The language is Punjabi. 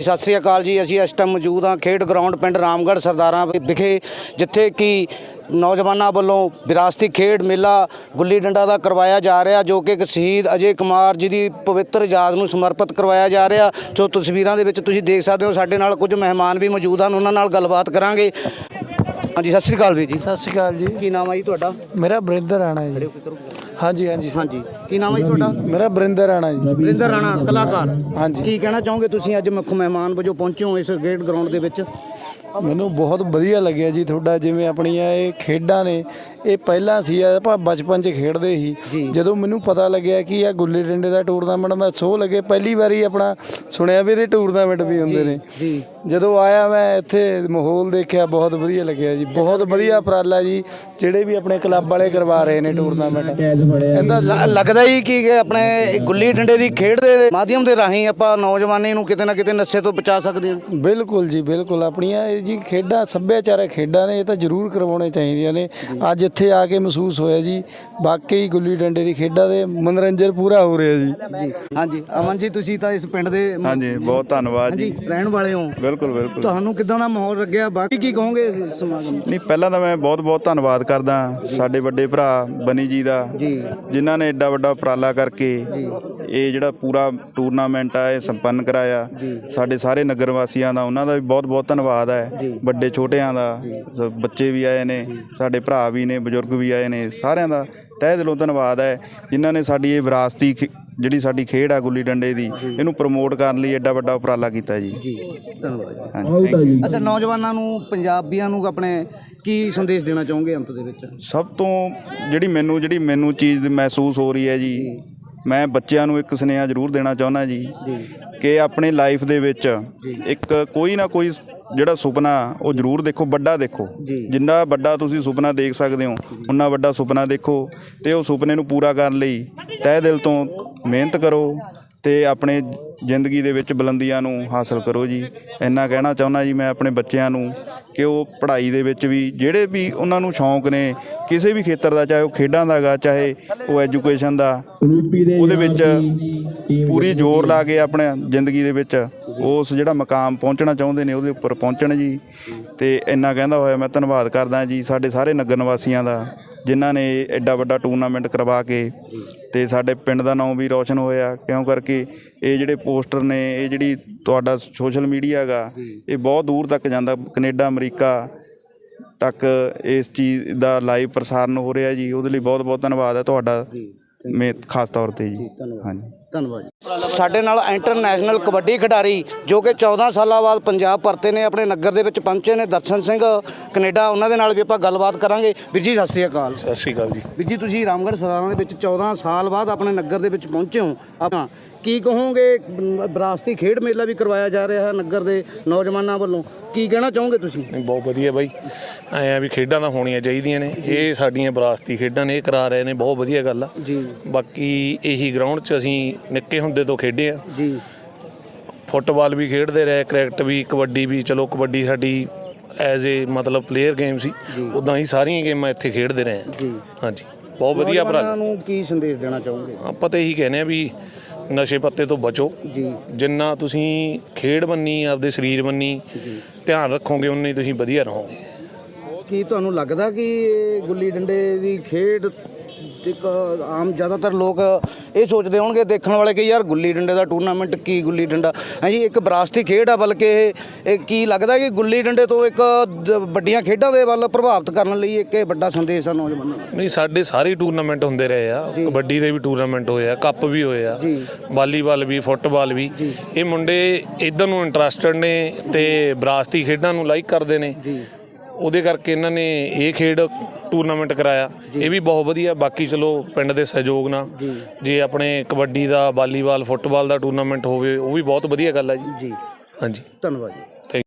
ਸਤਿ ਸ੍ਰੀ ਅਕਾਲ ਜੀ ਅਸੀਂ ਇਸ ਟਾਈਮ ਮੌਜੂਦ ਹਾਂ ਖੇਡ ਗਰਾਊਂਡ ਪਿੰਡ ਰਾਮਗੜ੍ਹ ਸਰਦਾਰਾਂ ਵਿਖੇ ਜਿੱਥੇ ਕਿ ਨੌਜਵਾਨਾਂ ਵੱਲੋਂ ਵਿਰਾਸਤੀ ਖੇਡ ਮੇਲਾ ਗੁੱਲੀ ਡੰਡਾ ਦਾ ਕਰਵਾਇਆ ਜਾ ਰਿਹਾ ਜੋ ਕਿ ਇੱਕ ਸ਼ਹੀਦ ਅਜੇ ਕੁਮਾਰ ਜੀ ਦੀ ਪਵਿੱਤਰ ਯਾਦ ਨੂੰ ਸਮਰਪਿਤ ਕਰਵਾਇਆ ਜਾ ਰਿਹਾ। ਜੋ ਤਸਵੀਰਾਂ ਦੇ ਵਿੱਚ ਤੁਸੀਂ ਦੇਖ ਸਕਦੇ ਹੋ ਸਾਡੇ ਨਾਲ ਕੁਝ ਮਹਿਮਾਨ ਵੀ ਮੌਜੂਦ ਹਨ ਉਹਨਾਂ ਨਾਲ ਗੱਲਬਾਤ ਕਰਾਂਗੇ। ਹਾਂਜੀ ਸਤਿ ਸ੍ਰੀ ਅਕਾਲ ਵੀਰ ਜੀ। ਸਤਿ ਸ਼੍ਰੀ ਅਕਾਲ ਜੀ। ਕੀ ਨਾਮ ਹੈ ਜੀ ਤੁਹਾਡਾ? ਮੇਰਾ ਬਰਿੰਦਰ ਰਾਣਾ ਜੀ। ਹਾਂਜੀ ਹਾਂਜੀ। ਹਾਂਜੀ। ਕੀ ਨਾਮ ਹੈ ਜੀ ਤੁਹਾਡਾ? ਮੇਰਾ ਬਰਿੰਦਰ ਰਾਣਾ ਜੀ। ਵਰਿੰਦਰ ਰਾਣਾ ਕਲਾਕਾਰ। ਹਾਂਜੀ। ਕੀ ਕਹਿਣਾ ਚਾਹੋਗੇ ਤੁਸੀਂ ਅੱਜ ਮੁੱਖ ਮਹਿਮਾਨ ਵਜੋਂ ਪਹੁੰਚੇ ਹੋ ਇਸ ਖੇਡ ਗਰਾਊਂਡ ਦੇ ਵਿੱਚ? ਮੈਨੂੰ ਬਹੁਤ ਵਧੀਆ ਲੱਗਿਆ ਜੀ ਤੁਹਾਡਾ ਜਿਵੇਂ ਆਪਣੀਆਂ ਇਹ ਖੇਡਾਂ ਨੇ ਇਹ ਪਹਿਲਾਂ ਸੀ ਆਪਾਂ ਬਚਪਨ 'ਚ ਖੇਡਦੇ। ਸੀ। ਜਦੋਂ ਮੈਨੂੰ ਪਤਾ ਲੱਗਿਆ ਕਿ ਇਹ ਗੁੱਲੀ ਡੰਡੇ ਦਾ ਟੂਰਨਾਮੈਂਟ ਮੈਂ ਸੋ ਲੱਗੇ ਪਹਿਲੀ ਵਾਰੀ ਆਪਣਾ ਸੁਣਿਆ ਵੀ ਇਹ ਟੂਰਨਾਮੈਂਟ ਵੀ ਹੁੰਦੇ ਨੇ। ਜੀ। ਜਦੋਂ ਆਇਆ ਮੈਂ ਇੱਥੇ ਮਾਹੌਲ ਦੇਖਿਆ ਬਹੁਤ ਵਧੀਆ ਲੱਗਿਆ ਜੀ। ਬਹੁਤ ਵਧੀਆ ਉਪਰਾਲਾ ਜੀ ਜਿਹੜੇ ਵੀ ਆਪਣੇ ਕਲੱਬ ਵਾਲੇ ਕਰਵਾ ਰਹੇ ਨੇ ਟੂਰਨਾਮੈਂਟ ਇਹਦਾ ਲੱਗਦਾ ਹੀ ਕਿ ਆਪਣੇ ਗੁੱਲੀ ਡੰਡੇ ਦੀ ਖੇਡ ਦੇ ਮਾਧਿਅਮ ਦੇ ਰਾਹੀਂ ਆਪਾਂ ਨੌਜਵਾਨੀ ਨੂੰ ਕਿਤੇ ਨਾ ਕਿਤੇ ਨਸ਼ੇ ਤੋਂ ਬਚਾ ਸਕਦੇ ਹਾਂ। ਬਿਲਕੁਲ ਜੀ ਬਿਲਕੁਲ। ਆਪਣੀਆਂ ਇਹ ਜੀ ਖੇਡਾਂ ਸੱਭਿਆਚਾਰਕ ਖੇਡਾਂ ਨੇ ਇਹ ਤਾਂ ਜ਼ਰੂਰ ਕਰਵਾਉਣੇ ਚਾਹੀਦੀਆਂ ਨੇ। ਅੱਜ ਇੱਥੇ ਆ ਕੇ ਮਹਿਸੂਸ ਹੋਇਆ ਜੀ ਵਾਕਈ ਗੁੱਲੀ ਡੰਡੇ ਦੀ ਖੇਡਾਂ ਦੇ ਮਨੋਰੰਜਨ ਪੂਰਾ ਹੋ ਰਿਹਾ ਜੀ। ਹਾਂਜੀ। ਅਮਨ ਜੀ ਤੁਸੀਂ ਤਾਂ ਇਸ ਪਿੰਡ ਦੇ ਹਾਂਜੀ ਬਹੁਤ ਧੰਨਵਾਦ ਹਾਂਜੀ ਜੀ ਰਹਿਣ ਵਾਲੇ ਹੋ। ਬਿਲਕੁਲ ਬਿਲਕੁਲ। ਤੁਹਾਨੂੰ ਕਿਦਾਂ ਦਾ ਮਾਹੌਲ ਲੱਗਿਆ? ਬਾਕੀ ਕੀ ਕਹੋਗੇ ਸਮਾਗਮ? ਨਹੀਂ ਪਹਿਲਾਂ ਤਾਂ ਮੈਂ ਬਹੁਤ ਬਹੁਤ ਧੰਨਵਾਦ ਕਰਦਾ ਸਾਡੇ ਵੱਡੇ ਭਰਾ ਬਨੀ ਜੀ ਦਾ ਜੀ। ਜਿਨ੍ਹਾਂ ਨੇ ਐਡਾ ਵੱਡਾ ਉਪਰਾਲਾ ਕਰਕੇ ਇਹ ਜਿਹੜਾ ਪੂਰਾ ਟੂਰਨਾਮੈਂਟ ਆ ਇਹ ਸੰਪੰਨ ਕਰਾਇਆ। ਸਾਡੇ ਸਾਰੇ ਨਗਰ ਵਾਸੀਆਂ ਦਾ ਉਹਨਾਂ ਦਾ ਵੀ ਬਹੁਤ ਬਹੁਤ ਧੰਨਵਾਦ ਹੈ। ਵੱਡੇ ਛੋਟਿਆਂ ਦਾ ਸ- ਬੱਚੇ ਵੀ ਆਏ ਨੇ ਸਾਡੇ ਭਰਾ ਵੀ ਨੇ ਬਜ਼ੁਰਗ ਵੀ ਆਏ ਨੇ ਸਾਰਿਆਂ ਦਾ ਤਹਿ ਦਿਲੋਂ ਧੰਨਵਾਦ ਹੈ। ਜਿਨ੍ਹਾਂ ਨੇ ਸਾਡੀ ਇਹ ਵਿਰਾਸਤੀ ਖੇ- ਜਿਹੜੀ ਸਾਡੀ ਖੇਡ ਆ ਗੁੱਲੀ ਡੰਡੇ ਦੀ ਇਹਨੂੰ ਪ੍ਰਮੋਟ ਕਰਨ ਲਈ ਐਡਾ ਵੱਡਾ ਉਪਰਾਲਾ ਕੀਤਾ ਜੀ। ਜੀ ਧੰਨਵਾਦ ਜੀ। ਹਾਂਜੀ ਅੱਛਾ ਨੌਜਵਾਨਾਂ ਨੂੰ ਪੰਜਾਬੀਆਂ ਨੂੰ ਆਪਣੇ ਕੀ ਸੰਦੇਸ਼ ਦੇਣਾ ਚਾਹੋਗੇ ਅੰਤ ਦੇ ਵਿੱਚ? ਸਭ ਤੋਂ ਜਿਹੜੀ ਮੈਨੂੰ ਜਿਹੜੀ ਮੈਨੂੰ ਚੀਜ਼ ਮਹਿਸੂਸ ਹੋ ਰਹੀ ਹੈ ਜੀ ਮੈਂ ਬੱਚਿਆਂ ਨੂੰ ਇੱਕ ਸੁਨੇਹਾ ਜ਼ਰੂਰ ਦੇਣਾ ਚਾਹੁੰਦਾ ਜੀ ਜੀ। ਕਿ ਆਪਣੇ ਲਾਈਫ ਦੇ ਵਿੱਚ ਇੱਕ ਕੋਈ ਨਾ ਕੋਈ ਜਿਹੜਾ ਸੁਪਨਾ ਉਹ ਜ਼ਰੂਰ ਦੇਖੋ ਵੱਡਾ ਦੇਖੋ। ਜਿੰਨਾ ਵੱਡਾ ਤੁਸੀਂ ਸੁਪਨਾ ਦੇਖ ਸਕਦੇ ਹੋ ਉਨਾ ਵੱਡਾ ਸੁਪਨਾ ਦੇਖੋ ਤੇ ਉਹ ਸੁਪਨੇ ਨੂੰ ਪੂਰਾ ਕਰਨ ਲਈ ਤਹਿ ਦਿਲ ਤੋਂ ਮਿਹਨਤ ਕਰੋ ਤੇ ਆਪਣੇ ਜ਼ਿੰਦਗੀ ਦੇ ਵਿੱਚ ਬੁਲੰਦੀਆਂ ਨੂੰ ਹਾਸਲ ਕਰੋ ਜੀ। ਇੰਨਾ ਕਹਿਣਾ ਚਾਹੁੰਦਾ ਜੀ ਮੈਂ ਆਪਣੇ ਬੱਚਿਆਂ ਨੂੰ ਕਿ ਉਹ ਪੜ੍ਹਾਈ ਦੇ ਵਿੱਚ ਵੀ ਜਿਹੜੇ ਵੀ ਉਹਨਾਂ ਨੂੰ ਸ਼ੌਂਕ ਨੇ ਕਿਸੇ ਵੀ ਖੇਤਰ ਦਾ ਚਾਹੇ ਉਹ ਖੇਡਾਂ ਦਾ ਗਾ ਚਾਹੇ ਉਹ ਐਜੂਕੇਸ਼ਨ ਦਾ ਉਹਦੇ ਵਿੱਚ ਪੂਰੀ ਜ਼ੋਰ ਲਾ ਕੇ ਆਪਣੇ ਜ਼ਿੰਦਗੀ ਦੇ ਵਿੱਚ ਉਸ ਜਿਹੜਾ ਮਕਾਮ ਪਹੁੰਚਣਾ ਚਾਹੁੰਦੇ ਨੇ ਉਹਦੇ ਉੱਪਰ ਪਹੁੰਚਣ ਜੀ। ਤੇ ਇੰਨਾ ਕਹਿੰਦਾ ਹੋਇਆ ਮੈਂ ਧੰਨਵਾਦ ਕਰਦਾ ਜੀ ਸਾਡੇ ਸਾਰੇ ਨਗਰ ਨਿਵਾਸੀਆਂ ਦਾ ਜਿਨ੍ਹਾਂ ਨੇ ਐਡਾ ਵੱਡਾ ਟੂਰਨਾਮੈਂਟ ਕਰਵਾ ਕੇ ਤੇ ਸਾਡੇ ਪਿੰਡ ਦਾ ਨਾਮ ਵੀ ਰੌਸ਼ਨ ਹੋਇਆ। ਕਿਉਂ ਕਰਕੇ ਇਹ ਜਿਹੜੇ ਪੋਸਟਰ ਨੇ ਇਹ ਜਿਹੜੀ ਤੁਹਾਡਾ ਸੋਸ਼ਲ ਮੀਡੀਆ ਹੈਗਾ ਇਹ ਬਹੁਤ ਦੂਰ ਤੱਕ ਜਾਂਦਾ। ਕੈਨੇਡਾ ਅਮਰੀਕਾ ਤੱਕ ਇਸ ਚੀਜ਼ ਦਾ ਲਾਈਵ ਪ੍ਰਸਾਰਣ ਹੋ ਰਿਹਾ ਜੀ। ਉਹਦੇ ਲਈ ਬਹੁਤ ਬਹੁਤ ਧੰਨਵਾਦ ਹੈ ਤੁਹਾਡਾ ਮੇ ਖਾਸ ਤੌਰ ਤੇ ਜੀ। ਹਾਂਜੀ। ਧੰਨਵਾਦ ਜੀ। ਸਾਡੇ ਨਾਲ ਇੰਟਰਨੈਸ਼ਨਲ ਕਬੱਡੀ ਖਿਡਾਰੀ ਜੋ ਕਿ 14 ਸਾਲਾਂ ਬਾਅਦ ਪੰਜਾਬ ਪਰਤੇ ਨੇ ਆਪਣੇ ਨਗਰ ਦੇ ਵਿੱਚ ਪਹੁੰਚੇ ਨੇ ਦਰਸ਼ਨ ਸਿੰਘ ਕੈਨੇਡਾ ਉਹਨਾਂ ਦੇ ਨਾਲ ਵੀ ਆਪਾਂ ਗੱਲਬਾਤ ਕਰਾਂਗੇ। ਵੀਰ ਜੀ ਸਤਿ ਸ੍ਰੀ ਅਕਾਲ। ਸਤਿ ਸ਼੍ਰੀ ਅਕਾਲ ਜੀ। ਵੀਰ ਜੀ ਤੁਸੀਂ ਰਾਮਗੜ੍ਹ ਸਰਦਾਰਾਂ ਦੇ ਵਿੱਚ 14 ਸਾਲ ਬਾਅਦ ਆਪਣੇ ਨਗਰ ਦੇ ਵਿੱਚ ਪਹੁੰਚੇ ਹੋ। ਆਪਾਂ ਕੀ ਕਹੋਗੇ? ਵਿਰਾਸਤੀ ਖੇਡ ਮੇਲਾ ਵੀ ਕਰਵਾਇਆ ਜਾ ਰਿਹਾ ਹੈ ਨਗਰ ਦੇ ਨੌਜਵਾਨਾਂ ਵੱਲੋਂ। ਕੀ ਕਹਿਣਾ ਚਾਹੋਗੇ ਤੁਸੀਂ? ਨਹੀਂ, ਬਹੁਤ ਵਧੀਆ ਬਾਈ। ਐਂ ਆ ਵੀ ਖੇਡਾਂ ਤਾਂ ਹੋਣੀਆਂ ਚਾਹੀਦੀਆਂ ਨੇ। ਇਹ ਸਾਡੀਆਂ ਵਿਰਾਸਤੀ ਖੇਡਾਂ ਨੇ ਇਹ ਕਰਾ ਰਹੇ ਨੇ ਬਹੁਤ ਵਧੀਆ ਗੱਲ ਆ। ਜੀ। ਬਾਕੀ ਇਹੀ ਗਰਾਊਂਡ 'ਚ ਅਸੀਂ ਨਿੱਕੇ ਹੁੰਦੇ ਤੋਂ ਖੇਡੇ ਆ। ਜੀ। ਫੁੱਟਬਾਲ ਵੀ ਖੇਡਦੇ ਰਹੇ ਕ੍ਰਿਕਟ ਵੀ ਕਬੱਡੀ ਵੀ। ਚਲੋ ਕਬੱਡੀ ਸਾਡੀ ਐਜ਼ ਏ ਮਤਲਬ ਪਲੇਅਰ ਗੇਮ ਸੀ। ਉਦਾਂ ਹੀ ਸਾਰੀਆਂ ਗੇਮਾਂ ਇੱਥੇ ਖੇਡਦੇ ਰਹੇ ਆ। ਜੀ। ਹਾਂਜੀ। ਬਹੁਤ ਵਧੀਆ ਭਰਾ। ਨੂੰ ਕੀ ਸੰਦੇਸ਼ ਦੇਣਾ ਚਾਹੋਗੇ? ਆਪਾਂ ਤਾਂ ਇਹੀ ਕਹਿੰਦੇ ਆ ਵੀ ਨਸ਼ੇ ਪੱਤੇ ਤੋਂ ਬਚੋ। ਜੀ। ਜਿੰਨਾ ਤੁਸੀਂ ਖੇਡ ਬੰਨੀ ਆਪਦੇ ਸਰੀਰ ਬੰਨੀ ਧਿਆਨ ਰੱਖੋਗੇ ਉਨਾ ਹੀ ਤੁਸੀਂ ਵਧੀਆ ਰਹੋਗੇ। ਕੀ ਤੁਹਾਨੂੰ ਲੱਗਦਾ ਕਿ ਗੁੱਲੀ ਡੰਡੇ ਦੀ ਖੇਡ ਇੱਕ ਆਮ ਜ਼ਿਆਦਾਤਰ ਲੋਕ ਇਹ ਸੋਚਦੇ ਹੋਣਗੇ ਦੇਖਣ ਵਾਲੇ ਕਿ ਯਾਰ ਗੁੱਲੀ ਡੰਡੇ ਦਾ ਟੂਰਨਾਮੈਂਟ ਕੀ ਗੁੱਲੀ ਡੰਡਾ। ਹਾਂਜੀ ਇੱਕ ਵਿਰਾਸਤੀ ਖੇਡ ਆ ਬਲਕਿ ਇਹ ਕੀ ਲੱਗਦਾ ਕਿ ਗੁੱਲੀ ਡੰਡੇ ਤੋਂ ਇੱਕ ਵੱਡੀਆਂ ਖੇਡਾਂ ਦੇ ਵੱਲ ਪ੍ਰਭਾਵਿਤ ਕਰਨ ਲਈ ਇੱਕ ਵੱਡਾ ਸੰਦੇਸ਼ ਆ ਨੌਜਵਾਨਾਂ ਨੂੰ। ਨਹੀਂ ਸਾਡੇ ਸਾਰੇ ਟੂਰਨਾਮੈਂਟ ਹੁੰਦੇ ਰਹੇ ਆ। ਕਬੱਡੀ ਦੇ ਵੀ ਟੂਰਨਾਮੈਂਟ ਹੋਏ ਆ ਕੱਪ ਵੀ ਹੋਏ ਆ ਜੀ। ਵਾਲੀਬਾਲ ਵੀ ਫੁੱਟਬਾਲ ਵੀ। ਇਹ ਮੁੰਡੇ ਇਧਰ ਨੂੰ ਇੰਟਰਸਟਡ ਨੇ ਤੇ ਵਿਰਾਸਤੀ ਖੇਡਾਂ ਨੂੰ ਲਾਈਕ ਕਰਦੇ ਨੇ। ਜੀ। ਉਹਦੇ ਕਰਕੇ ਇਹਨਾਂ ਨੇ ਇਹ ਖੇਡ ਟੂਰਨਾਮੈਂਟ ਕਰਾਇਆ। ਇਹ ਵੀ ਬਹੁਤ ਵਧੀਆ। ਬਾਕੀ ਚਲੋ ਪਿੰਡ ਦੇ ਸਹਿਯੋਗ ਨਾਲ। ਜੇ। ਆਪਣੇ ਕਬੱਡੀ ਦਾ ਵਾਲੀਬਾਲ ਫੁੱਟਬਾਲ ਦਾ ਟੂਰਨਾਮੈਂਟ ਹੋਵੇ ਉਹ ਵੀ ਬਹੁਤ ਵਧੀਆ ਗੱਲ ਹੈ ਜੀ। ਜੀ। ਹਾਂਜੀ। ਧੰਨਵਾਦ ਜੀ।